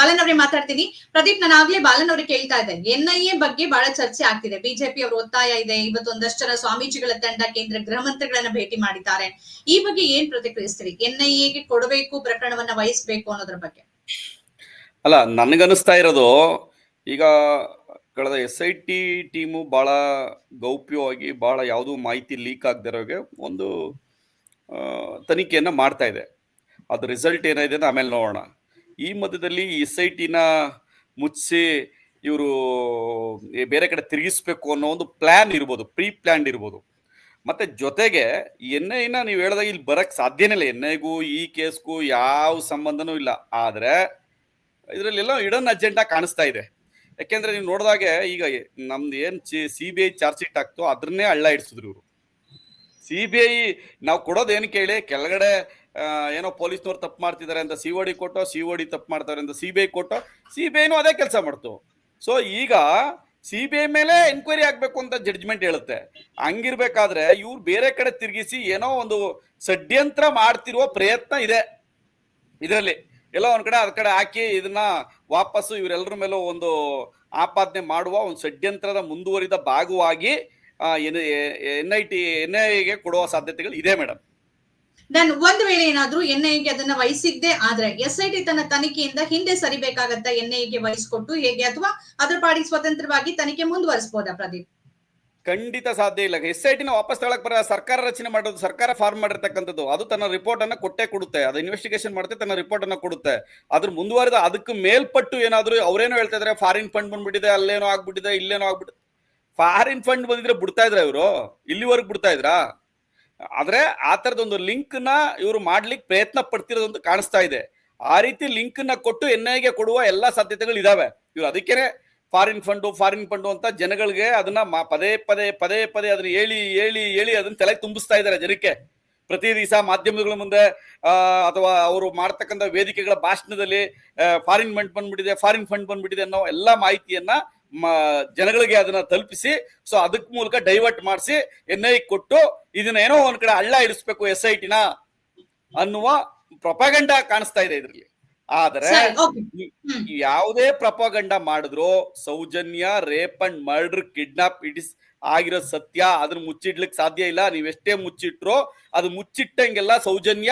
ಬಾಲನ್ ಅವರೇ ಮಾತಾಡ್ತೀನಿ. ಪ್ರದೀಪ್, ನಾನು ಆಗ್ಲೇ ಬಾಲನ್ ಅವ್ರಿಗೆ ಕೇಳ್ತಾ ಇದ್ದೆ. ಎನ್ಐಎ ಬಗ್ಗೆ ಬಹಳ ಚರ್ಚೆ ಆಗ್ತಿದೆ. ಬಿಜೆಪಿ ಅವರು ಒತ್ತಾಯ ಇದೆ. ಇವತ್ತು ಒಂದಷ್ಟು ಜನ ಸ್ವಾಮೀಜಿಗಳ ತಂಡ ಕೇಂದ್ರ ಗೃಹ ಮಂತ್ರಿಗಳನ್ನ ಭೇಟಿ ಮಾಡಿದ್ದಾರೆ. ಈ ಬಗ್ಗೆ ಏನ್ ಪ್ರತಿಕ್ರಿಯಿಸ್ತೀರಿ? ಎನ್ಐಎಗೆ ಕೊಡಬೇಕು, ಪ್ರಕರಣವನ್ನ ವಹಿಸಬೇಕು ಅನ್ನೋದ್ರ ಬಗ್ಗೆ. ಅಲ್ಲ, ನನಗನ್ನಿಸ್ತಾ ಇರೋದು, ಈಗ ಕಳೆದ ಎಸ್ ಐ ಟಿ ಟೀಮು ಭಾಳ ಗೌಪ್ಯವಾಗಿ ಭಾಳ ಯಾವುದೂ ಮಾಹಿತಿ ಲೀಕ್ ಆಗದಿರೋಗೆ ಒಂದು ತನಿಖೆಯನ್ನು ಮಾಡ್ತಾ ಇದೆ. ಅದು ರಿಸಲ್ಟ್ ಏನಿದೆ ಆಮೇಲೆ ನೋಡೋಣ. ಈ ಮಧ್ಯದಲ್ಲಿ ಎಸ್ ಐ ಟಿನ ಮುಚ್ಚಿ ಇವರು ಬೇರೆ ಕಡೆ ತಿರುಗಿಸ್ಬೇಕು ಅನ್ನೋ ಒಂದು ಪ್ಲ್ಯಾನ್ ಇರ್ಬೋದು ಪ್ರೀ ಪ್ಲ್ಯಾನ್ ಇರ್ಬೋದು. ಮತ್ತೆ ಜೊತೆಗೆ ಎನ್ ಐನ ನೀವು ಹೇಳಿದಾಗ ಇಲ್ಲಿ ಬರಕ್ಕೆ ಸಾಧ್ಯನೇ ಇಲ್ಲ. ಎನ್ ಐಗೂ ಈ ಕೇಸ್ಗೂ ಯಾವ ಸಂಬಂಧನೂ ಇಲ್ಲ. ಆದರೆ ಇದರಲ್ಲೆಲ್ಲ ಇಡನ್ ಅಜೆಂಡಾ ಕಾಣಿಸ್ತಾ ಇದೆ. ಯಾಕೆಂದ್ರೆ ನೀವು ನೋಡಿದಾಗೆ ಈಗ ನಮ್ದು ಏನ್ C B I charge sheet ಆಗ್ತೋ ಅದನ್ನೇ ಹಳ್ಳ ಇಡ್ಸಿದ್ರು ಇವರು. ಸಿ ಬಿ ಐ, ನಾವು ಕೊಡೋದು ಏನು ಕೇಳಿ, ಕೆಳಗಡೆ ಏನೋ ಪೊಲೀಸ್ನವ್ರು ತಪ್ಪು ಮಾಡ್ತಿದ್ದಾರೆ ಅಂತ ಸಿ ಒ ಡಿ ಕೊಟ್ಟೋ ಸಿ ಒ ಡಿ ತಪ್ಪು ಮಾಡ್ತಾರೆ ಅಂತ ಸಿ ಬಿ ಐ ಕೊಟ್ಟೋ ಸಿ ಬಿ ಐನು ಅದೇ ಕೆಲಸ ಮಾಡ್ತು. ಸೊ ಈಗ ಸಿ ಬಿ ಐ ಮೇಲೆ ಎನ್ಕ್ವೈರಿ ಆಗಬೇಕು ಅಂತ ಜಡ್ಜ್ಮೆಂಟ್ ಹೇಳುತ್ತೆ. ಹಂಗಿರ್ಬೇಕಾದ್ರೆ ಇವ್ರು ಬೇರೆ ಕಡೆ ತಿರುಗಿಸಿ ಏನೋ ಒಂದು ಷಡ್ಯಂತ್ರ ಮಾಡ್ತಿರುವ ಪ್ರಯತ್ನ ಇದೆ. ಇದರಲ್ಲಿ. ಎಲ್ಲ ಒಂದ್ ಕಡೆ ಅದ್ ಕಡೆ ಹಾಕಿ ಇದನ್ನ ವಾಪಸ್ಸು ಇವರೆಲ್ಲರ ಮೇಲೂ ಒಂದು ಆಪಾದನೆ ಮಾಡುವ ಒಂದು ಷಡ್ಯಂತ್ರದ ಮುಂದುವರಿದ ಭಾಗವಾಗಿ ಎನ್ ಐ ಟಿ, ಎನ್ ಐಗೆ ಕೊಡುವ ಸಾಧ್ಯತೆಗಳು ಇದೆ ಮೇಡಮ್ ದೆನ್ ಒಂದ್ ವೇಳೆ ಏನಾದ್ರೂ ಎನ್ಐಎಗೆ ಅದನ್ನ ವಹಿಸಿದ್ದೆ ಆದ್ರೆ ಎಸ್ ಐ ಟಿ ತನ್ನ ತನಿಖೆಯಿಂದ ಹಿಂದೆ ಸರಿಬೇಕಾಗತ್ತ ಎನ್ಐಎಗೆ ವಹಿಸ್ಕೊಟ್ಟು ಹೇಗೆ ಅಥವಾ ಅದ್ರ ಪಾಡಿಗೆ ಸ್ವತಂತ್ರವಾಗಿ ತನಿಖೆ ಮುಂದುವರಿಸಬಹುದಾ ಪ್ರದೀಪ್? ಖಂಡಿತ ಸಾಧ್ಯ ಇಲ್ಲ. ಎಸ್ ಐ ಟಿನ ವಾಪಸ್ ತಗೊಳಕ್ ಬರ ಸರ್ಕಾರ ರಚನೆ ಮಾಡೋದು, ಸರ್ಕಾರ ಫಾರ್ಮ್ ಮಾಡಿರ್ತಕ್ಕಂಥದ್ದು. ಅದು ತನ್ನ ರಿಪೋರ್ಟ್ ಅನ್ನ ಕೊಟ್ಟೆ ಕೊಡುತ್ತೆ. ಅದು ಇನ್ವೆಸ್ಟಿಗೇಷನ್ ಮಾಡುತ್ತೆ, ತನ್ನ ರಿಪೋರ್ಟ್ ಅನ್ನ ಕೊಡುತ್ತೆ. ಅದ್ರ ಮುಂದುವರೆದ ಅದಕ್ಕೆ ಮೇಲ್ಪಟ್ಟು ಏನಾದ್ರು ಅವ್ರೇನೋ ಹೇಳ್ತಾ ಇದ್ರೆ ಫಾರಿನ್ ಫಂಡ್ ಬಂದ್ಬಿಟ್ಟಿದೆ, ಅಲ್ಲೇನೋ ಆಗ್ಬಿಟ್ಟಿದೆ, ಇಲ್ಲೇನೋ ಆಗ್ಬಿಟ್ಟಿದೆ. ಫಾರಿನ್ ಫಂಡ್ ಬಂದಿದ್ರೆ ಬಿಡ್ತಾ ಇದ್ರ ಇವರು? ಇಲ್ಲಿವರೆಗೆ ಬಿಡ್ತಾ ಇದ್ರಾ? ಆದ್ರೆ ಆ ತರದೊಂದು ಲಿಂಕ್ನ ಇವರು ಮಾಡ್ಲಿಕ್ಕೆ ಪ್ರಯತ್ನ ಪಡ್ತಿರೋದೊಂದು ಕಾಣಿಸ್ತಾ ಇದೆ. ಆ ರೀತಿ ಲಿಂಕ್ನ ಕೊಟ್ಟು ಎನ್ ಐಗೆ ಕೊಡುವ ಎಲ್ಲಾ ಸಾಧ್ಯತೆಗಳು ಇದಾವೆ. ಇವ್ರು ಅದಕ್ಕೇನೆ ಫಾರಿನ್ ಫಂಡು ಫಾರಿನ್ ಫಂಡು ಅಂತ ಜನಗಳಿಗೆ ಅದನ್ನ ಪದೇ ಪದೇ ಪದೇ ಪದೇ ಅದನ್ನ ಹೇಳಿ ಹೇಳಿ ಹೇಳಿ ಅದನ್ನ ತಲೆಗೆ ತುಂಬಿಸ್ತಾ ಇದ್ದಾರೆ ಜನಕ್ಕೆ. ಪ್ರತಿ ದಿವಸ ಮಾಧ್ಯಮಗಳ ಮುಂದೆ ಅಥವಾ ಅವರು ಮಾಡ್ತಕ್ಕಂಥ ವೇದಿಕೆಗಳ ಭಾಷಣದಲ್ಲಿ ಫಾರಿನ್ ಫಂಡ್ ಬಂದ್ಬಿಟ್ಟಿದೆ, ಫಾರಿನ್ ಫಂಡ್ ಬಂದ್ಬಿಟ್ಟಿದೆ ಅನ್ನೋ ಎಲ್ಲಾ ಮಾಹಿತಿಯನ್ನ ಜನಗಳಿಗೆ ಅದನ್ನ ತಲುಪಿಸಿ ಸೊ ಅದಕ್ ಮೂಲಕ ಡೈವರ್ಟ್ ಮಾಡಿಸಿ ಎನ್ ಐ ಕೊಟ್ಟು ಇದನ್ನ ಏನೋ ಒಂದ್ ಕಡೆ ಹಳ್ಳ ಇಡಿಸ್ಬೇಕು ಎಸ್ ಐ ಟಿನ ಅನ್ನುವ ಪ್ರಪಗಂಡ ಕಾಣಿಸ್ತಾ ಇದೆ ಇದ್ರಲ್ಲಿ. ಆದ್ರೆ ಯಾವುದೇ ಪ್ರಪಗಂಡ ಮಾಡಿದ್ರು Sowjanya rape and murder kidnap ಇಡಿಸ್ ಆಗಿರೋ ಸತ್ಯ ಅದನ್ನ ಮುಚ್ಚಿಡ್ಲಿಕ್ಕೆ ಸಾಧ್ಯ ಇಲ್ಲ. ನೀವೆಷ್ಟೇ ಮುಚ್ಚಿಟ್ರು ಅದು ಮುಚ್ಚಿಟ್ಟಂಗೆಲ್ಲ ಸೌಜನ್ಯ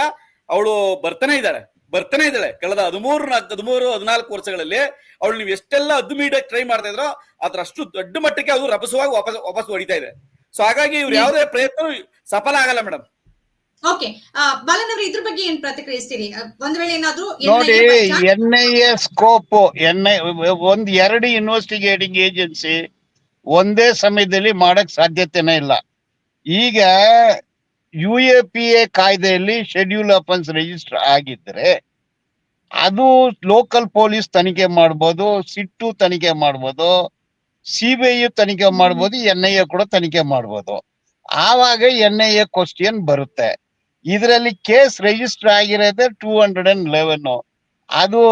ಅವಳು ಬರ್ತಾನೆ ಇದ್ದಾಳೆ. ಬರ್ತಾನೆ ಇದ್ದಾಳೆ. ಕಳೆದ ಹದಿಮೂರು ಹದಿಮೂರು ಹದಿನಾಲ್ಕು ವರ್ಷಗಳಲ್ಲಿ ಅವಳು ನೀವು ಎಷ್ಟೆಲ್ಲ ಅದು ಮೀಡಿಯಾ ಟ್ರೈ ಮಾಡ್ತಾ ಇದ್ರೋ ಅದ್ರ ಅಷ್ಟು ದೊಡ್ಡ ಮಟ್ಟಕ್ಕೆ ಅದು ರಭಸವಾಗಿ ವಾಪಸ್ ವಾಪಸ್ ಹೊಡಿತಾ ಇದೆ. ಸೊ ಹಾಗಾಗಿ ಇವ್ರು ಯಾವುದೇ ಪ್ರಯತ್ನ ಸಫಲ ಆಗಲ್ಲ ಮೇಡಮ್. ಓಕೆ ಇದ್ರ ಬಗ್ಗೆ ಏನ್ ಪ್ರತಿಕ್ರಿಯಿಸ್ತೀರಿ? ಆ, ಒಂದ್ ವೇಳೆ ಏನಾದ್ರೂ ನೋಡಿ N I A scope N I ಒಂದ್ ಎರಡು ಇನ್ವೆಸ್ಟಿಗೇಟಿಂಗ್ ಏಜೆನ್ಸಿ ಒಂದೇ ಸಮಯದಲ್ಲಿ ಮಾಡಕ್ ಸಾಧ್ಯತೆನೇ ಇಲ್ಲ. ಈಗ ಯು ಎ ಪಿ ಎ ಕಾಯ್ದೆಯಲ್ಲಿ ಶೆಡ್ಯೂಲ್ ಅಫೆನ್ಸ್ ರಿಜಿಸ್ಟರ್ ಆಗಿದ್ರೆ ಅದು ಲೋಕಲ್ ಪೊಲೀಸ್ ತನಿಖೆ ಮಾಡ್ಬೋದು ಸಿಟ್ಟು ತನಿಖೆ ಮಾಡ್ಬೋದು ಸಿ ಬಿ ಐ ತನಿಖೆ ಮಾಡ್ಬೋದು ಎನ್ ಐ ಎ ಕೂಡ ತನಿಖೆ ಮಾಡ್ಬೋದು. ಆವಾಗ ಎನ್ ಐ ಎ ಕ್ವಶನ್ ಬರುತ್ತೆ. ಇದರಲ್ಲಿ ಕೇಸ್ ರಿಜಿಸ್ಟರ್ ಆಗಿರೋದೇ ಟೂ ಹಂಡ್ರೆಡ್ ಅಂಡ್ ಲೆವೆನ್ ಅದು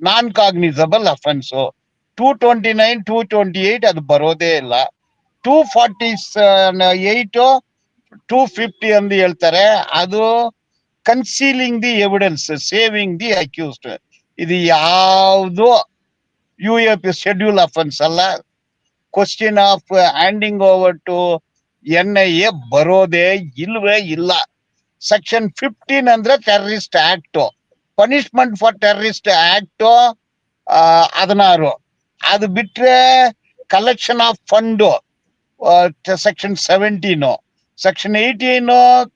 non cognizable offence two twenty nine two twenty eight ಅದು ಬರೋದೇ ಇಲ್ಲ. Two forty eight two fifty ಅಂತ ಹೇಳ್ತಾರೆ. ಅದು concealing the evidence saving the accused ಇದು ಯಾವುದು ಯು ಎ ಶೆಡ್ಯೂಲ್ ಅಫೆನ್ಸ್ ಅಲ್ಲ. Question of handing over to N I A ಬರೋದೇ ಇಲ್ವೇ ಇಲ್ಲ. ಸೆಕ್ಷನ್ ಫಿಫ್ಟೀನ್ ಅಂದ್ರೆ terrorist act punishment for terrorist act ಹದಿನಾರು. ಅದು ಬಿಟ್ರೆ collection of fund section seventeen section eighteen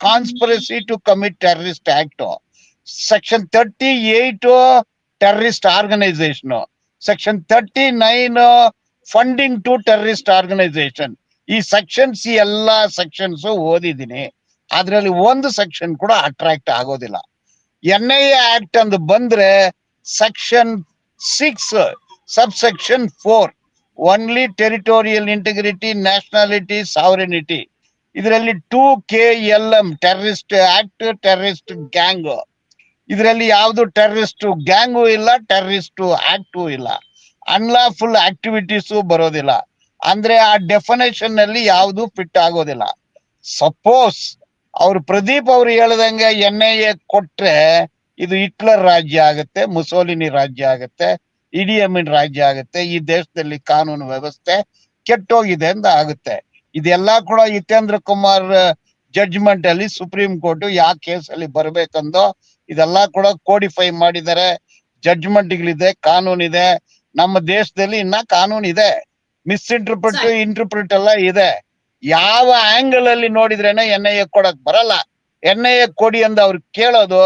conspiracy to commit terrorist act section thirty eight terrorist organisation section thirty nine funding to terrorist organisation ಈ sections ಈ ಎಲ್ಲಾ sections ಓದಿದೀನಿ ಅದ್ರಲ್ಲಿ ಒಂದು section ಕೂಡ attract ಆಗೋದಿಲ್ಲ. ಎನ್ ಐ ಆಕ್ಟ್ ಅಂತ ಬಂದ್ರೆ section six sub section four only territorial integrity nationality sovereignty ಇದರಲ್ಲಿ two K L M terrorist act terrorist gang ಇದರಲ್ಲಿ ಯಾವುದು ಟೆರರಿಸ್ಟ್ ಗ್ಯಾಂಗು ಇಲ್ಲ ಟೆರರಿಸ್ಟ್ ಆಕ್ಟು ಇಲ್ಲ. ಅನ್ಲಾಫುಲ್ ಆಕ್ಟಿವಿಟೀಸು ಬರೋದಿಲ್ಲ. ಅಂದ್ರೆ ಆ ಡೆಫಿನೇಷನ್ನಲ್ಲಿ ಯಾವುದು ಫಿಟ್ ಆಗೋದಿಲ್ಲ. ಸಪೋಸ್ ಅವ್ರು ಪ್ರದೀಪ್ ಅವ್ರು ಹೇಳ್ದಂಗೆ ಎನ್ ಐ ಎ ಕೊಟ್ರೆ ಇದು ಹಿಟ್ಲರ್ ರಾಜ್ಯ ಆಗುತ್ತೆ, ಮುಸೋಲಿನಿ ರಾಜ್ಯ ಆಗುತ್ತೆ ಇಡಿಯಮಿನ್ ರಾಜ್ಯ ಆಗುತ್ತೆ, ಈ ದೇಶದಲ್ಲಿ ಕಾನೂನು ವ್ಯವಸ್ಥೆ ಕೆಟ್ಟೋಗಿದೆ ಅಂತ ಆಗುತ್ತೆ. ಇದೆಲ್ಲಾ ಕೂಡ ಹಿತೇಂದ್ರ ಕುಮಾರ್ ಜಡ್ಜ್ಮೆಂಟ್ ಅಲ್ಲಿ ಸುಪ್ರೀಂ ಕೋರ್ಟ್ ಯಾವ ಕೇಸಲ್ಲಿ ಬರ್ಬೇಕಂದೋ ಇದೆಲ್ಲಾ ಕೂಡ ಕೋಡಿಫೈ ಮಾಡಿದ್ದಾರೆ. ಜಡ್ಜ್ಮೆಂಟ್ಗಳಿದೆ ಇದೆ ನಮ್ಮ ದೇಶದಲ್ಲಿ ಇನ್ನ ಕಾನೂನು ಇದೆ. ಮಿಸ್ ಇಂಟರ್ಪ್ರಿಟ್ ಇಂಟರ್ಪ್ರಿಟ್ ಎಲ್ಲ ಇದೆ. ಯಾವ ಆಂಗಲ್ ಅಲ್ಲಿ ನೋಡಿದ್ರೇನೆ ಎನ್ ಐ ಎ ಕೊಡಕ್ ಬರಲ್ಲ. ಎನ್ ಐ ಎ ಕೊಡಿ ಅಂದ ಅವ್ರು ಕೇಳೋದು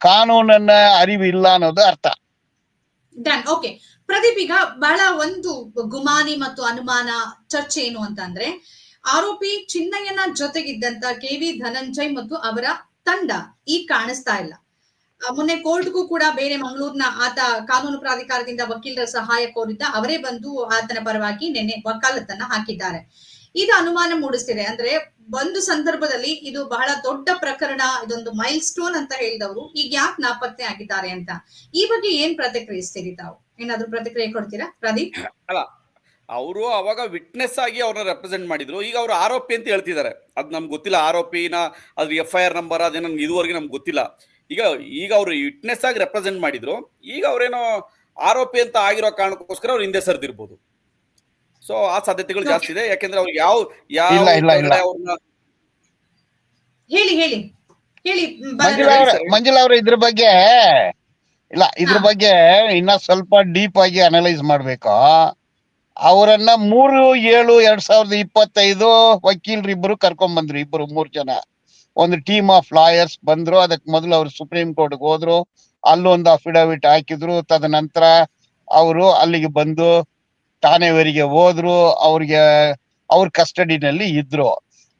ಕಾನೂನನ್ನ ಅರಿವು ಇಲ್ಲ ಅನ್ನೋದು ಅರ್ಥ. ಓಕೆ ಪ್ರದೀಪ್ ಈಗ ಬಹಳ ಒಂದು ಗುಮಾನಿ ಮತ್ತು ಅನುಮಾನ ಚರ್ಚೆ ಏನು ಅಂತಂದ್ರೆ ಆರೋಪಿ ಚಿನ್ನಯ್ಯನ ಜೊತೆಗಿದ್ದಂತ ಕೆ ವಿ ಧನಂಜಯ್ ಮತ್ತು ಅವರ ತಂಡ ಈಗ ಕಾಣಿಸ್ತಾ ಇಲ್ಲ. ಮೊನ್ನೆ ಕೋರ್ಟ್ಗೂ ಕೂಡ ಬೇರೆ ಮಂಗಳೂರಿನ ಆತ ಕಾನೂನು ಪ್ರಾಧಿಕಾರದಿಂದ ವಕೀಲರ ಸಹಾಯ ಕೋರಿದ್ದ ಅವರೇ ಬಂದು ಆತನ ಪರವಾಗಿ ನಿನ್ನೆ ವಕಾಲತ್ತನ್ನ ಹಾಕಿದ್ದಾರೆ. ಇದು ಅನುಮಾನ ಮೂಡಿಸ್ತಿದೆ. ಅಂದ್ರೆ ಒಂದು ಸಂದರ್ಭದಲ್ಲಿ ಇದು ಬಹಳ ದೊಡ್ಡ ಪ್ರಕರಣ, ಇದೊಂದು ಮೈಲ್ ಸ್ಟೋನ್ ಅಂತ ಹೇಳಿದವರು, ಈಗ ಯಾಕೆ ನಾಪತ್ತೆ ಆಗಿದ್ದಾರೆ ಅಂತ. ಈ ಬಗ್ಗೆ ಏನ್ ಪ್ರತಿಕ್ರಿಯಿಸ್ತೀರಿ ತಾವು? ಏನಾದ್ರು ಪ್ರತಿಕ್ರಿಯೆ ಕೊಡ್ತೀರಾ? ಪ್ರದೀಪ್? ಅವರು ಅವಾಗ ವಿಟ್ನೆಸ್ ಆಗಿ ಅವ್ರನ್ನ ರೆಪ್ರೆಸೆಂಟ್ ಮಾಡಿದ್ರು. ಈಗ ಅವರು ಆರೋಪಿ ಅಂತ ಹೇಳ್ತಿದ್ದಾರೆ. ಅದು ನಮ್ಗೆ ಗೊತ್ತಿಲ್ಲ ಆರೋಪಿನ ಅದ್ರ ಎಫ್ ಐ ಆರ್ ನಂಬರ್ ಅದೇ ನಮ್ಗೆ ಇದುವರೆಗೆ ನಮ್ಗೆ ಗೊತ್ತಿಲ್ಲ. ಈಗ ಈಗ ಅವರು ವಿಟ್ನೆಸ್ ಆಗಿ ರೆಪ್ರೆಸೆಂಟ್ ಮಾಡಿದ್ರು. ಈಗ ಅವ್ರೇನೋ ಆರೋಪಿ ಅಂತ ಆಗಿರೋ ಕಾರಣಕ್ಕೋಸ್ಕರ ಅವ್ರು ಹಿಂದೆ ಸರಿದಿರ್ಬೋದು. ಸೊ ಆ ಸಾಧ್ಯತೆಗಳು ಜಾಸ್ತಿ ಇದೆ. ಯಾಕೆಂದ್ರೆ ಅವ್ರು ಯಾವ ಯಾವ ಹೇಳಿ ಹೇಳಿ. ಮಂಜುಳಾ ಅವ್ರೆ ಇದ್ರ ಬಗ್ಗೆ ಇಲ್ಲ ಇದ್ರ ಬಗ್ಗೆ ಇನ್ನ ಸ್ವಲ್ಪ ಡೀಪ್ ಆಗಿ ಅನಲೈಸ್ ಮಾಡ್ಬೇಕು? ಅವರನ್ನ ಮೂರು, ಏಳು, ಎರಡ್ ಸಾವಿರದ ಇಪ್ಪತ್ತೈದು ವಕೀಲರು ಇಬ್ರು ಕರ್ಕೊಂಡ್ ಬಂದ್ರು, ಇಬ್ರು ಮೂರ್ ಜನ. ಒಂದು ಟೀಮ್ ಆಫ್ ಲಾಯರ್ಸ್ ಬಂದ್ರು, ಅದಕ್ ಮೊದಲು ಅವ್ರು ಸುಪ್ರೀಂ ಕೋರ್ಟ್ಗೆ ಹೋದ್ರು. ಅಲ್ಲೊಂದು ಅಫಿಡವಿಟ್ ಹಾಕಿದ್ರು. ತದನಂತರ ಅವರು ಅಲ್ಲಿಗೆ ಬಂದು ಠಾಣೆವರಿಗೆ ಹೋದ್ರು. ಅವ್ರಿಗೆ, ಅವ್ರ ಕಸ್ಟಡಿನಲ್ಲಿ ಇದ್ರು.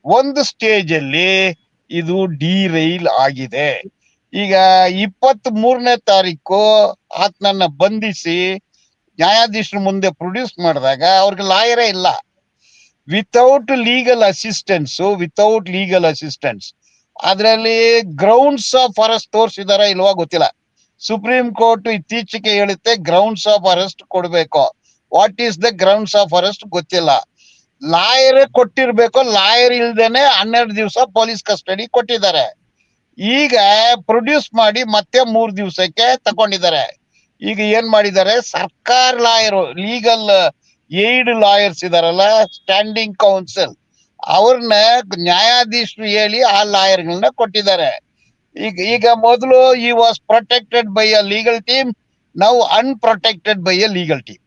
ಒಂದು ಸ್ಟೇಜ್ ಅಲ್ಲಿ ಇದು ಡಿ ರೈಲ್ ಆಗಿದೆ. ಈಗ ಇಪ್ಪತ್ತ್ ಮೂರನೇ ತಾರೀಕು ಆತನನ್ನ ಬಂಧಿಸಿ ನ್ಯಾಯಾಧೀಶರ ಮುಂದೆ ಪ್ರೊಡ್ಯೂಸ್ ಮಾಡಿದಾಗ ಅವ್ರಿಗೆ ಲಾಯರೇ ಇಲ್ಲ. Without legal assistance without legal assistance ಅದರಲ್ಲಿ ಗ್ರೌಂಡ್ಸ್ ಆಫ್ ಅರೆಸ್ಟ್ ತೋರಿಸಿದಾರ ಇಲ್ವಾ ಗೊತ್ತಿಲ್ಲ. ಸುಪ್ರೀಂ ಕೋರ್ಟ್ ಇತ್ತೀಚೆಗೆ ಹೇಳುತ್ತೆ ಗ್ರೌಂಡ್ಸ್ ಆಫ್ ಅರೆಸ್ಟ್ ಕೊಡ್ಬೇಕು. What is the grounds of arrest ಗೊತ್ತಿಲ್ಲ. ಲಾಯರ್ ಕೊಟ್ಟಿರ್ಬೇಕು ಲಾಯರ್ ಇಲ್ದೇನೆ ಹನ್ನೆರಡು ದಿವಸ ಪೊಲೀಸ್ ಕಸ್ಟಡಿ ಕೊಟ್ಟಿದ್ದಾರೆ. ಈಗ ಪ್ರೊಡ್ಯೂಸ್ ಮಾಡಿ ಮತ್ತೆ ಮೂರ್ ದಿವಸಕ್ಕೆ ತಗೊಂಡಿದ್ದಾರೆ. ಈಗ ಏನ್ ಮಾಡಿದ್ದಾರೆ? ಸರ್ಕಾರ ಲಾಯರ್ ಲೀಗಲ್ ಏಡ್ ಲಾಯರ್ಸ್ ಇದಾರಲ್ಲ ಸ್ಟ್ಯಾಂಡಿಂಗ್ ಕೌನ್ಸಿಲ್ ಅವ್ರನ್ನ ನ್ಯಾಯಾಧೀಶರು ಹೇಳಿ ಆ ಲಾಯರ್ಗಳನ್ನ ಕೊಟ್ಟಿದ್ದಾರೆ. ಈಗ ಈಗ ಮೊದಲು ಈ was protected by a legal team ನಾವು unprotected by a legal team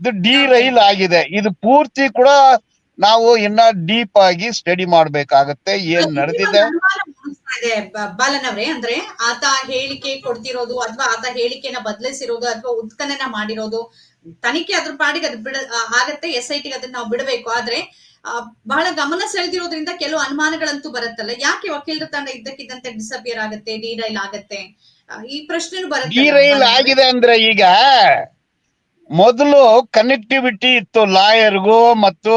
ಇದು ಡಿ ರೈಲ್ ಆಗಿದೆ. ಇದು ಪೂರ್ತಿ ಕೂಡ ನಾವು ಇನ್ನ ಡೀಪ್ ಆಗಿ ಸ್ಟಡಿ ಮಾಡ್ಬೇಕಾಗತ್ತೆ ಏನ್ ನಡೆದಿದೆ? ಒಂದು ಅನುಮಾನ ಮೂಡಿಸ್ತಾ ಇದೆ ಬ- ಬಾಲನ್ ಅವರೇ ಅಂದ್ರೆ ಆತ ಹೇಳಿಕೆ ಕೊಡ್ತಿರೋದು ಅಥವಾ ಆತ ಹೇಳಿಕೆನ ಬದಲಿಸಿರೋದು ಅಥವಾ ಉತ್ಖನನ ಮಾಡಿರೋದು ತನಿಖೆ ಅದ್ರ ಪಾಡಿಗೆ ಅದ್ ಬಿಡ ಆಗತ್ತೆ ಎಸ್ ಐ ಟಿಗೆ ಅದನ್ನ ನಾವು ಬಿಡಬೇಕು. ಆದ್ರೆ ಬಹಳ ಗಮನ ಸೆಳೆದಿರೋದ್ರಿಂದ ಕೆಲವು ಅನುಮಾನಗಳಂತೂ ಬರುತ್ತಲ್ಲ. ಯಾಕೆ ವಕೀಲರ ತಂಡ ಇದ್ದಕ್ಕಿದ್ದಂತೆ ಡಿಸಪಿಯರ್ ಆಗತ್ತೆ ಡಿರೈಲ್ ಆಗತ್ತೆ? ಈ ಪ್ರಶ್ನೆ ಬರುತ್ತೆ ಡಿ ಆಗಿದೆ ಅಂದ್ರೆ ಈಗ ಮೊದಲು ಕನೆಕ್ಟಿವಿಟಿ ಇತ್ತು ಲಾಯರ್ಗೂ ಮತ್ತು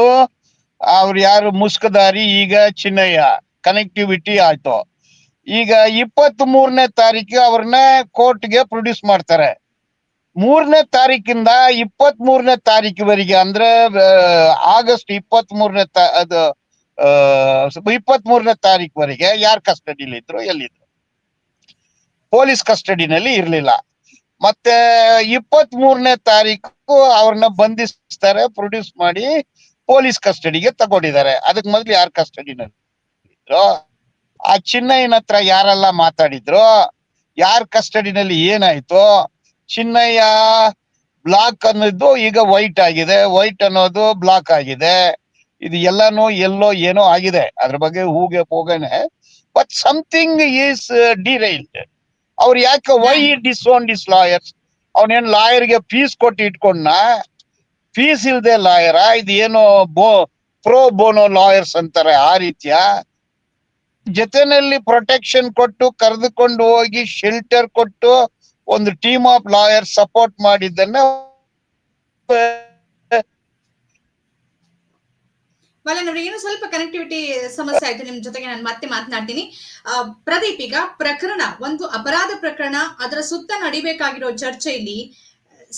ಅವ್ರು ಯಾರು ಮುಸ್ಕದಾರಿ, ಈಗ ಚಿನ್ನಯ್ಯ. ಕನೆಕ್ಟಿವಿಟಿ ಆಯ್ತು. ಈಗ ಇಪ್ಪತ್ತ್ ಮೂರನೇ ತಾರೀಕು ಅವ್ರನ್ನ ಕೋರ್ಟ್ಗೆ ಪ್ರೊಡ್ಯೂಸ್ ಮಾಡ್ತಾರೆ. ಮೂರನೇ ತಾರೀಕಿಂದ ಇಪ್ಪತ್ತ್ ಮೂರನೇ ತಾರೀಕಿವರೆಗೆ ಅಂದ್ರೆ ಆಗಸ್ಟ್ ಇಪ್ಪತ್ತ್ ಮೂರನೇ ಅದು ಇಪ್ಪತ್ತ್ ಮೂರನೇ ತಾರೀಕುವರೆಗೆ ಯಾರ್ ಕಸ್ಟಡಿಲಿ ಇದ್ರು, ಎಲ್ಲಿದ್ರು. ಪೊಲೀಸ್ ಕಸ್ಟಡಿನಲ್ಲಿ ಇರ್ಲಿಲ್ಲ. ಮತ್ತೆ ಇಪ್ಪತ್ತ್ ಮೂರನೇ ತಾರೀಕು ಅವ್ರನ್ನ ಬಂಧಿಸ್ತಾರೆ ಪ್ರೊಡ್ಯೂಸ್ ಮಾಡಿ ಪೊಲೀಸ್ ಕಸ್ಟಡಿಗೆ ತಗೊಂಡಿದ್ದಾರೆ. ಅದಕ್ ಮೊದ್ಲು ಯಾರ್ ಕಸ್ಟಡಿನಲ್ಲಿ ಆ ಚಿನ್ನಯ್ಯನ ಹತ್ರ ಯಾರೆಲ್ಲ ಮಾತಾಡಿದ್ರು? ಯಾರ್ ಕಸ್ಟಡಿನಲ್ಲಿ ಏನಾಯ್ತು? ಚಿನ್ನಯ್ಯ ಬ್ಲಾಕ್ ಅನ್ನೋದು ಈಗ ವೈಟ್ ಆಗಿದೆ. ವೈಟ್ ಅನ್ನೋದು ಬ್ಲಾಕ್ ಆಗಿದೆ. ಇದು ಎಲ್ಲಾನು ಎಲ್ಲೋ ಏನೋ ಆಗಿದೆ. ಅದ್ರ ಬಗ್ಗೆ ಹೂಗೆ ಹೋಗನೆ ಬಟ್ ಸಮಥಿಂಗ್ ಈಸ್ ಡಿರೈಲ್ಡ್ ಅವ್ರು ಯಾಕೆ ವೈ ಡಿಸೋನ್ ಡಿಸ್ ಲಾಯರ್ಸ್ ಅವನೇನ್ ಲಾಯರ್ಗೆ ಫೀಸ್ ಕೊಟ್ಟು ಇಟ್ಕೊಂಡ ಫೀಸ್ ಇಲ್ದೆ ಲಾಯರ್ ಇದು ಏನೋ ಬೋ ಪ್ರೋ ಬೋನೋ ಲಾಯರ್ಸ್ ಅಂತಾರೆ ಆ ರೀತಿಯ? ಜೊತೆನಲ್ಲಿ ಪ್ರೊಟೆಕ್ಷನ್ ಕೊಟ್ಟು, ಕರೆದುಕೊಂಡು ಹೋಗಿ ಶೆಲ್ಟರ್ ಕೊಟ್ಟು, ಒಂದು ಟೀಮ್ ಆಫ್ ಲಾಯರ್ ಸಪೋರ್ಟ್ ಮಾಡಿದ್ದನ್ನ ಏನೋ ಸ್ವಲ್ಪ ಕನೆಕ್ಟಿವಿಟಿ ಸಮಸ್ಯೆ ಆಯ್ತು ನಿಮ್ ಜೊತೆಗೆ, ನಾನು ಮತ್ತೆ ಮಾತನಾಡ್ತೀನಿ. ಪ್ರದೀಪ್, ಈಗ ಪ್ರಕರಣ, ಒಂದು ಅಪರಾಧ ಪ್ರಕರಣ, ಅದರ ಸುತ್ತ ನಡಿಬೇಕಾಗಿರೋ ಚರ್ಚೆಯಲ್ಲಿ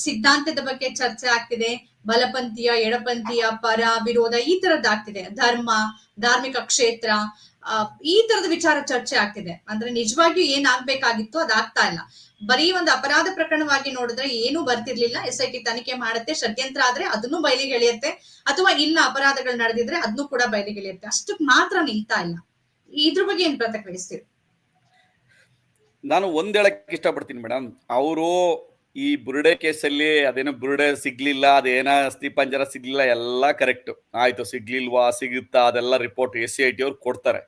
ಸಿದ್ಧಾಂತದ ಬಗ್ಗೆ ಚರ್ಚೆ ಆಗ್ತಿದೆ. ಬಲಪಂಥೀಯ, ಎಡಪಂಥೀಯ, ಪರ, ವಿರೋಧ ಈ ತರದ್ದಾಗ್ತಿದೆ ಧರ್ಮ, ಧಾರ್ಮಿಕ ಕ್ಷೇತ್ರ ಈ ತರದ ವಿಚಾರ ಚರ್ಚೆ ಆಗ್ತಿದೆ. ಅಂದ್ರೆ ನಿಜವಾಗಿಯೂ ಏನ್ ಆಗ್ಬೇಕಾಗಿತ್ತು ಅದಾಗ್ತಾ ಇಲ್ಲ. ಬರೀ ಒಂದು ಅಪರಾಧ ಪ್ರಕರಣವಾಗಿ ನೋಡಿದ್ರೆ ಏನೂ ಬರ್ತಿರ್ಲಿಲ್ಲ. ಎಸ್ ಐ ಟಿ ತನಿಖೆ ಮಾಡುತ್ತೆ, ಷಡ್ಯಂತ್ರ ಆದ್ರೆ ಅದನ್ನು ಬಯಲಿಗೆ ಎಳೆಯುತ್ತೆ. ಅಥವಾ ಇಲ್ಲ ಅಪರಾಧಗಳು ನಡೆದಿದ್ರೆ ಅದನ್ನು ಕೂಡ ಬಯಲಿಗೆ ಎಳೆಯುತ್ತೆ. ಅಷ್ಟಕ್ಕೆ ಮಾತ್ರ ನಿಲ್ತಾ ಇಲ್ಲ. ಇದ್ರ ಬಗ್ಗೆ ಏನ್ ಪ್ರತಿಕ್ರಿಯಿಸ್ತೀವಿ ನಾನು ಒಂದ್ ಹೇಳಕ್ ಇಷ್ಟಪಡ್ತೀನಿ ಮೇಡಮ್ ಅವರು ಈ ಬುರುಡೆ ಕೇಸಲ್ಲಿ ಅದೇನೋ ಬುರುಡೆ ಸಿಗ್ಲಿಲ್ಲ, ಅದೇನ ಅಸ್ಥಿ ಪಂಜರ ಸಿಗ್ಲಿಲ್ಲ, ಎಲ್ಲ ಕರೆಕ್ಟ್. ಆಯ್ತು, ಸಿಗ್ಲಿಲ್ವಾ, ಸಿಗುತ್ತಾ, ಅದೆಲ್ಲ ರಿಪೋರ್ಟ್ ಎಸ್ ಐ ಟಿ ಅವ್ರು ಕೊಡ್ತಾರೆ.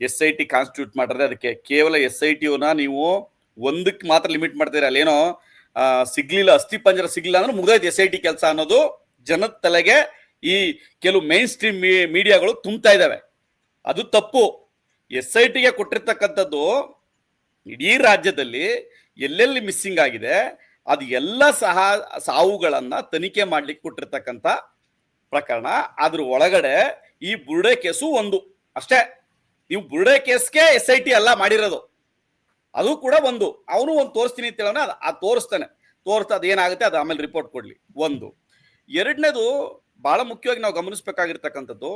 ಎಸ್ ಐ ಟಿ ಕಾನ್ಸ್ಟಿಟ್ಯೂಟ್ ಮಾಡಿದ್ರೆ ಅದಕ್ಕೆ ಕೇವಲ ಎಸ್ ಐ ಟಿನ ನೀವು ಒಂದಕ್ಕೆ ಮಾತ್ರ ಲಿಮಿಟ್ ಮಾಡ್ತೀರಾ. ಅಲ್ಲೇನೋ ಸಿಗ್ಲಿಲ್ಲ, ಅಸ್ಥಿ ಪಂಜರ ಸಿಗ್ಲಿಲ್ಲ ಅಂದ್ರೆ ಮುಗ್ದೈತೆ ಎಸ್ ಐ ಟಿ ಕೆಲಸ ಅನ್ನೋದು. ಜನದ ತಲೆಗೆ ಈ ಕೆಲವು ಮೈನ್ ಸ್ಟ್ರೀಮ್ ಮೀಡಿಯಾಗಳು ತುಂಬ್ತಾ ಇದಾವೆ ಅದು ತಪ್ಪು. ಎಸ್ ಐ ಟಿಗೆ ಕೊಟ್ಟಿರ್ತಕ್ಕಂಥದ್ದು ಇಡೀ ರಾಜ್ಯದಲ್ಲಿ ಎಲ್ಲೆಲ್ಲಿ ಮಿಸ್ಸಿಂಗ್ ಆಗಿದೆ ಅದು ಎಲ್ಲ ಸಹ ಸಾವುಗಳನ್ನ ತನಿಖೆ ಮಾಡ್ಲಿಕ್ಕೆ ಕೊಟ್ಟಿರ್ತಕ್ಕಂಥ ಪ್ರಕರಣ. ಅದ್ರ ಒಳಗಡೆ ಈ ಬುರುಡೆ ಕೇಸು ಒಂದು. ಅಷ್ಟೇ. ನೀವು ಬುರುಡೆ ಕೇಸ್ಗೆ ಎಸ್ ಐ ಟಿ ಎಲ್ಲ ಮಾಡಿರೋದು. ಅದು ಕೂಡ ಒಂದು. ಅವನು ಒಂದು ತೋರಿಸ್ತೀನಿ ಅಂತ ಹೇಳೋಣ, ಅದು ತೋರಿಸ್ತಾನೆ. ತೋರಿಸ್ತಾ ಅದೇನಾಗುತ್ತೆ ಅದು ಆಮೇಲೆ ರಿಪೋರ್ಟ್ ಕೊಡ್ಲಿ. ಒಂದು. ಎರಡನೇದು ಬಹಳ ಮುಖ್ಯವಾಗಿ ನಾವು ಗಮನಿಸಬೇಕಾಗಿರ್ತಕ್ಕಂಥದ್ದು,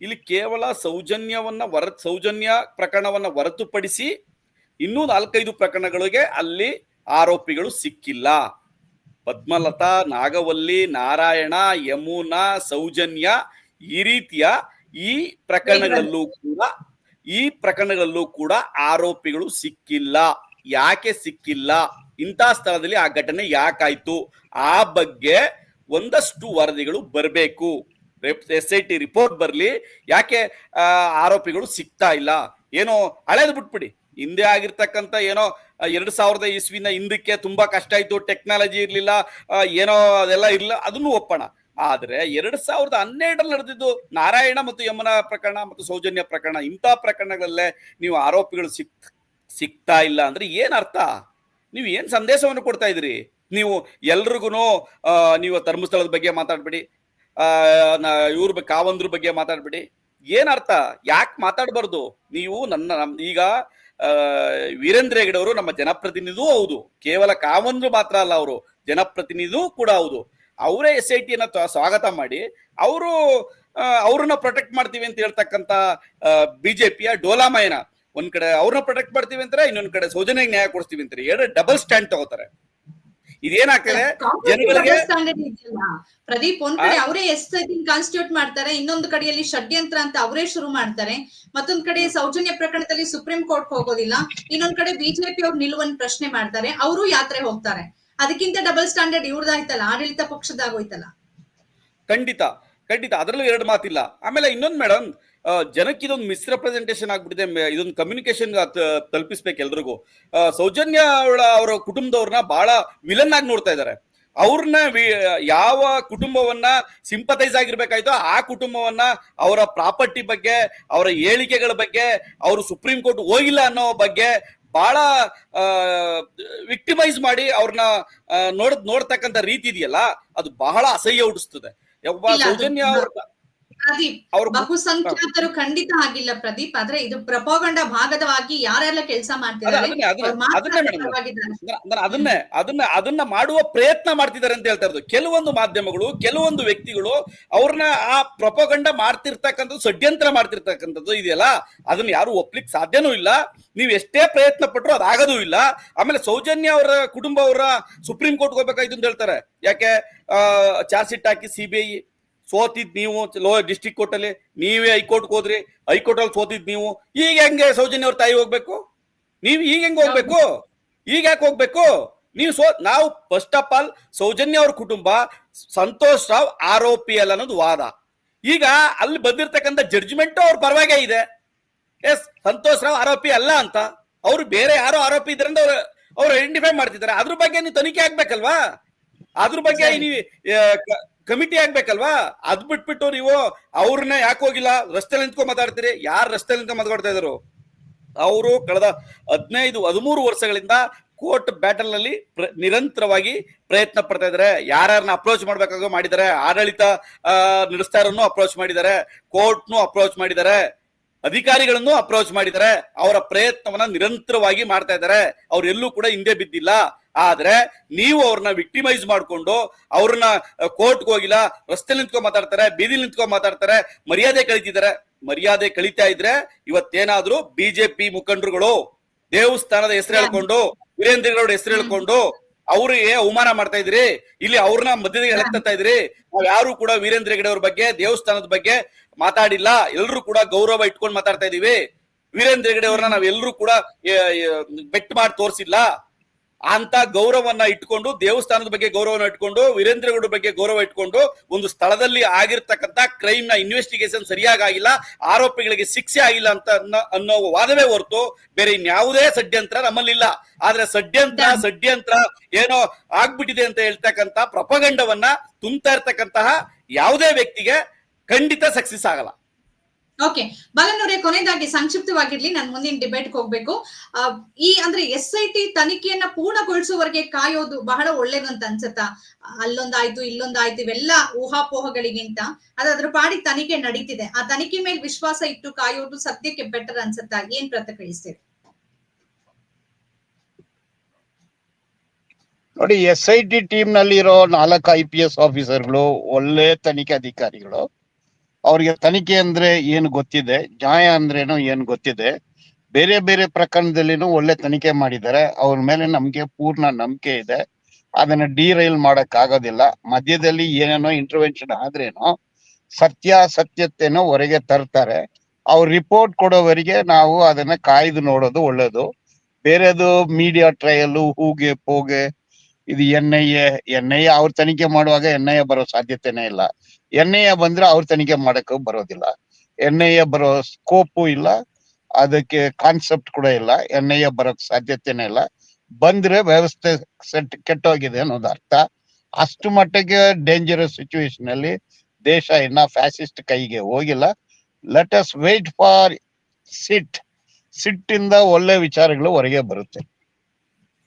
ಇಲ್ಲಿ ಕೇವಲ ಸೌಜನ್ಯವನ್ನ ಹೊರ ಸೌಜನ್ಯ ಪ್ರಕರಣವನ್ನ ಹೊರತುಪಡಿಸಿ ಇನ್ನೂ ನಾಲ್ಕೈದು ಪ್ರಕರಣಗಳಿಗೆ ಅಲ್ಲಿ ಆರೋಪಿಗಳು ಸಿಕ್ಕಿಲ್ಲ. ಪದ್ಮಲತಾ, ನಾಗವಲ್ಲಿ, ನಾರಾಯಣ, ಯಮುನಾ, ಸೌಜನ್ಯ ಈ ರೀತಿಯ ಈ ಪ್ರಕರಣಗಳಲ್ಲೂ ಕೂಡ ಈ ಪ್ರಕರಣಗಳಲ್ಲೂ ಕೂಡ ಆರೋಪಿಗಳು ಸಿಕ್ಕಿಲ್ಲ. ಯಾಕೆ ಸಿಕ್ಕಿಲ್ಲ? ಇಂಥ ಸ್ಥಳದಲ್ಲಿ ಆ ಘಟನೆ ಯಾಕಾಯ್ತು? ಆ ಬಗ್ಗೆ ಒಂದಷ್ಟು ವರದಿಗಳು ಬರಬೇಕು. ಎಸ್ ಐ ಟಿ ರಿಪೋರ್ಟ್ ಬರಲಿ. ಯಾಕೆ ಆರೋಪಿಗಳು ಸಿಗ್ತಾ ಇಲ್ಲ? ಏನೋ ಹಳೇದು ಬಿಟ್ಬಿಡಿ. ಹಿಂದೆ ಆಗಿರ್ತಕ್ಕಂಥ ಏನೋ ಎರಡ್ ಸಾವಿರದ ಇಸ್ವಿನ ಹಿಂದಕ್ಕೆ ತುಂಬಾ ಕಷ್ಟ ಆಯ್ತು ಟೆಕ್ನಾಲಜಿ ಇರಲಿಲ್ಲ ಏನೋ ಅದೆಲ್ಲ ಇರ್ಲಿಲ್ಲ, ಅದನ್ನು ಒಪ್ಪೋಣ. ಆದ್ರೆ ಎರಡ್ ಸಾವಿರದ ಹನ್ನೆರಡರಲ್ಲಿ ನಡೆದಿದ್ದು ನಾರಾಯಣ ಮತ್ತು ಯಮನ ಪ್ರಕರಣ ಮತ್ತು ಸೌಜನ್ಯ ಪ್ರಕರಣ, ಇಂಥ ಪ್ರಕರಣಗಳಲ್ಲೇ ನೀವು ಆರೋಪಿಗಳು ಸಿಕ್ ಸಿಗ್ತಾ ಇಲ್ಲ ಅಂದ್ರೆ ಏನ್ ಅರ್ಥ? ನೀವು ಏನ್ ಸಂದೇಶವನ್ನು ಕೊಡ್ತಾ ಇದ್ರಿ ನೀವು ಎಲ್ರಿಗೂ ನೀವು ಧರ್ಮಸ್ಥಳದ ಬಗ್ಗೆ ಮಾತಾಡ್ಬೇಡಿ ಇವ್ರ ಕಾವಂದ್ರ ಬಗ್ಗೆ ಮಾತಾಡ್ಬೇಡಿ. ಏನರ್ಥ ಅರ್ಥ? ಯಾಕೆ ಮಾತಾಡಬಾರ್ದು? ನೀವು ನನ್ನ, ಈಗ ವೀರೇಂದ್ರ ಹೆಗಡೆ ಅವರು ನಮ್ಮ ಜನಪ್ರತಿನಿಧಿಯೂ ಹೌದು. ಕೇವಲ ಕಾವಂದ್ರು ಮಾತ್ರ ಅಲ್ಲ ಅವರು ಜನಪ್ರತಿನಿಧಿಯೂ ಕೂಡ ಹೌದು. ಅವರೇ ಎಸ್ ಐ ಟಿಯನ್ನ ಸ್ವಾಗತ ಮಾಡಿ, ಅವರು ಅವ್ರನ್ನ ಪ್ರೊಟೆಕ್ಟ್ ಮಾಡ್ತೀವಿ ಅಂತ ಹೇಳ್ತಕ್ಕಂತ ಬಿಜೆಪಿಯ ಡೋಲಾಮಯನ. ಒಂದ್ ಕಡೆ ಅವ್ರನ್ನ ಪ್ರೊಟೆಕ್ಟ್ ಮಾಡ್ತೀವಿ ಅಂತಾರೆ, ಇನ್ನೊಂದ್ ಕಡೆ ಸೌಜನ್ಯ ನ್ಯಾಯ ಕೊಡ್ತೀವಿ ಅಂತಾರೆ. ಎರಡು ಡಬಲ್ ಸ್ಟ್ಯಾಂಡ್ ತಗೋತಾರೆ. ಇದೇನಾಗ್ತದೆ? ಜನಗಳಿಗೆ ಪ್ರದೀಪ್ ಒಂದ್ ಕಡೆ ಅವರೇ ಎಸ್ ಕಾನ್ಸ್ಟಿಟ್ಯೂಟ್ ಮಾಡ್ತಾರೆ ಇನ್ನೊಂದು ಕಡೆಯಲ್ಲಿ ಷಡ್ಯಂತ್ರ ಅಂತ ಅವರೇ ಶುರು ಮಾಡ್ತಾರೆ. ಮತ್ತೊಂದ್ ಕಡೆ ಸೌಜನ್ಯ ಪ್ರಕರಣದಲ್ಲಿ ಸುಪ್ರೀಂ ಕೋರ್ಟ್ ಹೋಗೋದಿಲ್ಲ. ಇನ್ನೊಂದ್ ಕಡೆ ಬಿಜೆಪಿ ಅವ್ರು ನಿಲುವನ್ನು ಪ್ರಶ್ನೆ ಮಾಡ್ತಾರೆ. ಅವರು ಯಾತ್ರೆ ಹೋಗ್ತಾರೆ. ಅದಕ್ಕಿಂತ ಡಬಲ್ ಸ್ಟ್ಯಾಂಡರ್ಡ್ ಇವ್ರದಾಯ್ತಲ್ಲ ಆಡಳಿತ ಪಕ್ಷದಾಗೋಯ್ತಲ್ಲ. ಖಂಡಿತ. ಖಂಡಿತ, ಅದರಲ್ಲೂ ಎರಡು ಮಾತಿಲ್ಲ. ಆಮೇಲೆ ಇನ್ನೊಂದು ಮೇಡಮ್ ಜನಕ್ಕೆ ಇದೊಂದು ಮಿಸ್ರೆಪ್ರೆಸೆಂಟೇಷನ್ ಆಗ್ಬಿಟ್ಟಿದೆ ಇದೊಂದು ಕಮ್ಯುನಿಕೇಶನ್ ತಲುಪಿಸ್ಬೇಕು ಎಲ್ರಿಗೂ. ಸೌಜನ್ಯ ಅವರ ಕುಟುಂಬದವ್ರನ್ನ ಬಹಳ ವಿಲನ್ ಆಗಿ ನೋಡ್ತಾ ಇದ್ದಾರೆ ಅವ್ರನ್ನ ಯಾವ ಕುಟುಂಬವನ್ನ ಸಿಂಪತೈಸ್ ಆಗಿರ್ಬೇಕಾಯ್ತೋ ಆ ಕುಟುಂಬವನ್ನ ಅವರ ಪ್ರಾಪರ್ಟಿ ಬಗ್ಗೆ, ಅವರ ಹೇಳಿಕೆಗಳ ಬಗ್ಗೆ, ಅವರು ಸುಪ್ರೀಂ ಕೋರ್ಟ್ ಹೋಗಿಲ್ಲ ಅನ್ನೋ ಬಗ್ಗೆ ಬಹಳ ವಿಕ್ಟಿಮೈಸ್ ಮಾಡಿ ಅವ್ರನ್ನ ನೋಡ್ ನೋಡ್ತಕ್ಕಂಥ ರೀತಿ ಇದೆಯಲ್ಲ, ಅದು ಬಹಳ ಅಸಹ್ಯ ಹುಟ್ಟಿಸ್ತದೆ. ಒಬ್ಬ ಇಲ್ಲ, ಅದು- ಸೌಜನ್ಯ ಅವ್ರ ಪ್ರದೀಪ್ ಅವ್ರ ಬಹುಸಂಖ್ಯಾತರು ಖಂಡಿತ ಆಗಿಲ್ಲ ಪ್ರದೀಪ್ ಆದ್ರೆ ಇದು ಪ್ರಪೋಗಂಡ ಭಾಗದವಾಗಿ ಯಾರೆಲ್ಲ ಕೆಲಸ ಮಾಡ್ತಿದ್ದಾರೆ ಅದನ್ನೇ ಅದನ್ನೇ ಅದನ್ನೇ ಮಾಡುವ ಪ್ರಯತ್ನ ಮಾಡ್ತಿದ್ದಾರೆ ಅಂತ ಹೇಳ್ತಾ ಇರೋದು. ಕೆಲವೊಂದು ಮಾಧ್ಯಮಗಳು ಕೆಲವೊಂದು ವ್ಯಕ್ತಿಗಳು ಅವ್ರನ್ನ ಆ ಪ್ರಪೋಗಂಡ ಮಾಡ್ತಿರ್ತಕ್ಕಂಥದ್ದು ಷಡ್ಯಂತ್ರ ಮಾಡ್ತಿರ್ತಕ್ಕಂಥದ್ದು ಇದೆಯಲ್ಲ ಅದನ್ನ ಯಾರು ಒಪ್ಲಿಕ್ ಸಾಧ್ಯನೂ ಇಲ್ಲ. ನೀವು ಎಷ್ಟೇ ಪ್ರಯತ್ನ ಪಟ್ಟರು ಅದಾಗದೂ ಇಲ್ಲ. ಆಮೇಲೆ ಸೌಜನ್ಯ ಅವರ ಕುಟುಂಬ ಅವರ ಸುಪ್ರೀಂ ಕೋರ್ಟ್ ಹೋಗ್ಬೇಕಾಯ್ತು ಅಂತ ಹೇಳ್ತಾರೆ. ಯಾಕೆ? ಚಾರ್ಜ್ ಶೀಟ್ ಹಾಕಿ ಸಿ ಬಿ ಐ ಸೋತಿದ್ ನೀವು ಲೋ ಡಿಸ್ಟ್ರಿಕ್ಟ್ ಕೋರ್ಟ್ ಅಲ್ಲಿ ನೀವೇ ಹೈಕೋರ್ಟ್ ಹೋದ್ರಿ ಹೈಕೋರ್ಟ್ ಅಲ್ಲಿ ಸೋತಿದ್ ನೀವು ಈಗ ಹೆಂಗೆ ಸೌಜನ್ಯ ಅವ್ರ ತಾಯಿ ಹೋಗ್ಬೇಕು? ನೀವು ಈಗ ಹೆಂಗ್ ಹೋಗ್ಬೇಕು? ಈಗ ಯಾಕೆ ಹೋಗ್ಬೇಕು? ನೀವು ಸೋ ನಾವು ಫಸ್ಟ್ ಆಫ್ ಆಲ್ ಸೌಜನ್ಯ ಅವ್ರ ಕುಟುಂಬ ಸಂತೋಷ್ ರಾವ್ ಆರೋಪಿ ಅಲ್ಲ ಅನ್ನೋದು ವಾದ. ಈಗ ಅಲ್ಲಿ ಬಂದಿರ್ತಕ್ಕಂಥ ಜಡ್ಜ್ಮೆಂಟ್ ಅವ್ರ ಪರವಾಗೇ ಇದೆ. ಎಸ್ ಸಂತೋಷ್ ರಾವ್ ಆರೋಪಿ ಅಲ್ಲ ಅಂತ. ಅವ್ರು ಬೇರೆ ಯಾರೋ ಆರೋಪಿ ಇದ್ರಿಂದ ಅವ್ರು ಅವ್ರು ಐಡೆಂಟಿಫೈ ಮಾಡ್ತಿದ್ದಾರೆ. ಅದ್ರ ಬಗ್ಗೆ ನೀವು ತನಿಖೆ ಆಗ್ಬೇಕಲ್ವಾ? ಅದ್ರ ಬಗ್ಗೆ. ನೀವು ಕಮಿಟಿ ಆಗ್ಬೇಕಲ್ವಾ? ಅದ್ ಬಿಟ್ಬಿಟ್ಟು ನೀವು ಅವ್ರನ್ನ ಯಾಕೆ ಹೋಗಿಲ್ಲ? ರಸ್ತೆಲಿ ನಿಂತ್ಕೊಂಡ್ ಮಾತಾಡ್ತೀರಿ. ಯಾರು ರಸ್ತೆಲಿ ನಿಂತ್ಕೊಂಡ್ ಮಾತಾಡ್ತಾ ಇದ್ರು? ಅವರು ಕಳೆದ ಹದಿನೈದು, ಹದಿಮೂರು ವರ್ಷಗಳಿಂದ ಕೋರ್ಟ್ ಬ್ಯಾಟಲ್ನಲ್ಲಿ ನಿರಂತರವಾಗಿ ಪ್ರಯತ್ನ ಪಡ್ತಾ ಇದ್ದಾರೆ ಯಾರ್ಯಾರನ್ನ ಅಪ್ರೋಚ್ ಮಾಡ್ಬೇಕಾಗೋ ಮಾಡಿದ್ದಾರೆ. ಆಡಳಿತ ನಡೆಸ್ತಾ ಅಪ್ರೋಚ್ ಮಾಡಿದ್ದಾರೆ. ಕೋರ್ಟ್ನು ಅಪ್ರೋಚ್ ಮಾಡಿದ್ದಾರೆ. ಅಧಿಕಾರಿಗಳನ್ನು ಅಪ್ರೋಚ್ ಮಾಡಿದ್ದಾರೆ. ಅವರ ಪ್ರಯತ್ನವನ್ನ ನಿರಂತರವಾಗಿ ಮಾಡ್ತಾ ಇದ್ದಾರೆ ಅವ್ರು ಎಲ್ಲೂ ಕೂಡ ಹಿಂದೆ ಬಿದ್ದಿಲ್ಲ. ಆದ್ರೆ ನೀವು ಅವ್ರನ್ನ ವಿಕ್ಟಿಮೈಸ್ ಮಾಡ್ಕೊಂಡು ಅವ್ರನ್ನ ಕೋರ್ಟ್ಗೆ ಹೋಗಿಲ್ಲ ರಸ್ತೆ ನಿಂತ್ಕೊಂಡ್ ಮಾತಾಡ್ತಾರೆ ಬೀದಿ ನಿಂತ್ಕೊಂಡ್ ಮಾತಾಡ್ತಾರೆ ಮರ್ಯಾದೆ ಕಳಿತಿದ್ದಾರೆ. ಮರ್ಯಾದೆ ಕಳಿತಾ ಇದ್ರೆ ಇವತ್ತೇನಾದ್ರೂ ಬಿಜೆಪಿ ಮುಖಂಡರುಗಳು ದೇವಸ್ಥಾನದ ಹೆಸರು ಹೇಳ್ಕೊಂಡು ವೀರೇಂದ್ರ ಗೌಡ ಹೆಸರು ಹೇಳ್ಕೊಂಡು ಅವ್ರಿಗೆ ಅವಮಾನ ಮಾಡ್ತಾ ಇದ್ರಿ? ಇಲ್ಲಿ ಅವ್ರನ್ನ ಮಧ್ಯದಲ್ಲಿ ಎಳಕ್ತಾ ಇದ್ರಿ? ನಾವ್ ಯಾರು ಕೂಡ ವೀರೇಂದ್ರ ಹೆಗಡೆ ಅವ್ರ ಬಗ್ಗೆ ದೇವಸ್ಥಾನದ ಬಗ್ಗೆ ಮಾತಾಡಿಲ್ಲ. ಎಲ್ರು ಕೂಡ ಗೌರವ ಇಟ್ಕೊಂಡು ಮಾತಾಡ್ತಾ ಇದೀವಿ. ವೀರೇಂದ್ರ ಹೆಗಡೆ ಅವ್ರನ್ನ ನಾವ್ ಎಲ್ರು ಕೂಡ ಬೆಟ್ ಮಾಡಿ ತೋರಿಸಿಲ್ಲ. ಅಂತ ಗೌರವವನ್ನ ಇಟ್ಕೊಂಡು ದೇವಸ್ಥಾನದ ಬಗ್ಗೆ ಗೌರವನ ಇಟ್ಕೊಂಡು ವೀರೇಂದ್ರಗೌಡ ಬಗ್ಗೆ ಗೌರವ ಇಟ್ಕೊಂಡು ಒಂದು ಸ್ಥಳದಲ್ಲಿ ಆಗಿರ್ತಕ್ಕಂಥ ಕ್ರೈಮ್ನ ಇನ್ವೆಸ್ಟಿಗೇಷನ್ ಸರಿಯಾಗಿ ಆಗಿಲ್ಲ ಆರೋಪಿಗಳಿಗೆ ಶಿಕ್ಷೆ ಆಗಿಲ್ಲ ಅಂತ ಅನ್ನೋ- ಅನ್ನೋ ವಾದವೇ ಹೊರತು ಬೇರೆ ಇನ್ಯಾವುದೇ ಷಡ್ಯಂತ್ರ ನಮ್ಮಲ್ಲಿಲ್ಲ. ಆದ್ರೆ ಷಡ್ಯಂತ್ರ ಷಡ್ಯಂತ್ರ ಏನೋ ಆಗ್ಬಿಟ್ಟಿದೆ ಅಂತ ಹೇಳ್ತಕ್ಕಂತ ಪ್ರಪಗಂಡವನ್ನ ತುಂಬ್ತಾ ಇರ್ತಕ್ಕಂತಹ ಯಾವುದೇ ವ್ಯಕ್ತಿಗೆ ಖಂಡಿತ ಸಕ್ಸಸ್ ಆಗಲ್ಲ. ಓಕೆ ಬಾಲನವರೇ ಕೊನೆಯದಾಗಿ ಸಂಕ್ಷಿಪ್ತವಾಗಿರ್ಲಿ, ನಾನು ಮುಂದಿನ ಡಿಬೇಟ್ ಹೋಗ್ಬೇಕು. ಈ ಅಂದ್ರೆ ಎಸ್ ಐ ಟಿ ತನಿಖೆಯನ್ನ ಪೂರ್ಣಗೊಳಿಸುವವರೆಗೆ ಕಾಯೋದು ಬಹಳ ಒಳ್ಳೇದು ಅಂತ ಅನ್ಸತ್ತಾ? ಅಲ್ಲೊಂದಾಯ್ತು, ಇಲ್ಲೊಂದಾಯ್ತು, ಇವೆಲ್ಲ ಊಹಾಪೋಹಗಳಿಗಿಂತ. ಅದು ಅದ್ರ ಪಾಡಿ ತನಿಖೆ ನಡೀತಿದೆ. ಆ ತನಿಖೆ ಮೇಲೆ ವಿಶ್ವಾಸ ಇಟ್ಟು ಕಾಯೋದು ಸದ್ಯಕ್ಕೆ ಬೆಟರ್ ಅನ್ಸತ್ತಾ? ಏನ್ ಪ್ರತಿಕ್ರಿಯಿಸ್ತೀರಿ ನೋಡಿ ಎಸ್ ಐ ಟಿ ಟೀಮ್ನಲ್ಲಿ ಇರೋ ನಾಲ್ಕು ಐ ಪಿ ಎಸ್ ಆಫೀಸರ್ಗಳು ಒಳ್ಳೆ ತನಿಖೆ ಅಧಿಕಾರಿಗಳು. ಅವ್ರಿಗೆ ತನಿಖೆ ಅಂದ್ರೆ ಏನು ಗೊತ್ತಿದೆ, ನ್ಯಾಯ ಅಂದ್ರೇನು ಏನು ಗೊತ್ತಿದೆ, ಬೇರೆ ಬೇರೆ ಪ್ರಕರಣದಲ್ಲಿನೂ ಒಳ್ಳೆ ತನಿಖೆ ಮಾಡಿದ್ದಾರೆ, ಅವ್ರ ಮೇಲೆ ನಮ್ಗೆ ಪೂರ್ಣ ನಂಬಿಕೆ ಇದೆ, ಅದನ್ನ ಡಿರೈಲ್ ಮಾಡಕ್ ಆಗೋದಿಲ್ಲ, ಮಧ್ಯದಲ್ಲಿ ಏನೇನೋ ಇಂಟರ್ವೆನ್ಷನ್ ಆದ್ರೇನೋ ಸತ್ಯಾಸತ್ಯತೆನೋ ಹೊರಗೆ ತರ್ತಾರೆ, ಅವ್ರ ರಿಪೋರ್ಟ್ ಕೊಡೋವರೆಗೆ ನಾವು ಅದನ್ನ ಕಾಯ್ದು ನೋಡೋದು ಒಳ್ಳೇದು, ಬೇರೆದು ಮೀಡಿಯಾ ಟ್ರಯಲ್ ಹೂಗೆ ಪೋಗೆ, ಇದು N I A, N I A ಅವ್ರ ತನಿಖೆ ಮಾಡುವಾಗ ಎನ್ ಐ ಎ ಬರೋ ಸಾಧ್ಯತೆನೇ ಇಲ್ಲ. ಎನ್ ಐ ಎ ಬಂದ್ರೆ ಅವ್ರ ತನಿಖೆ ಮಾಡಕ್ ಬರೋದಿಲ್ಲ. ಎನ್ ಐ ಎ ಬರೋ ಸ್ಕೋಪು ಇಲ್ಲ. ಅದಕ್ಕೆ ಕಾನ್ಸೆಪ್ಟ್ ಕೂಡ ಇಲ್ಲ. ಎನ್ ಐ ಎ ಬರೋಕ್ ಸಾಧ್ಯತೆನೇ ಇಲ್ಲ. ಬಂದ್ರೆ ವ್ಯವಸ್ಥೆ ಸೆಟ್ ಕೆಟ್ಟೋಗಿದೆ ಅನ್ನೋದು ಅರ್ಥ. ಅಷ್ಟು ಮಟ್ಟಿಗೆ ಡೇಂಜರಸ್ ಸಿಚುವೇಶನ್ ಅಲ್ಲಿ ದೇಶ ಇನ್ನ ಫ್ಯಾಸಿಸ್ಟ್ ಕೈಗೆ ಹೋಗಿಲ್ಲ. Let us wait for SIT SIT ಇಂದ ಒಳ್ಳೆ ವಿಚಾರಗಳು ಹೊರಗೆ ಬರುತ್ತೆ.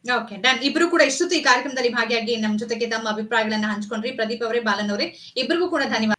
ಓಕೆ ಡನ್ ಇಬ್ರು ಕೂಡ ಇಷ್ಟೊತ್ತು ಈ ಕಾರ್ಯಕ್ರಮದಲ್ಲಿ ಭಾಗಿಯಾಗಿ ನಮ್ಮ ಜೊತೆಗೆ ತಮ್ಮ ಅಭಿಪ್ರಾಯಗಳನ್ನ ಹಂಚ್ಕೊಂಡ್ರಿ. ಪ್ರದೀಪ್ ಅವರೇ, ಬಾಲನ್ ಅವರೇ ಇಬ್ಬರಿಗೂ ಕೂಡ ಧನ್ಯವಾದ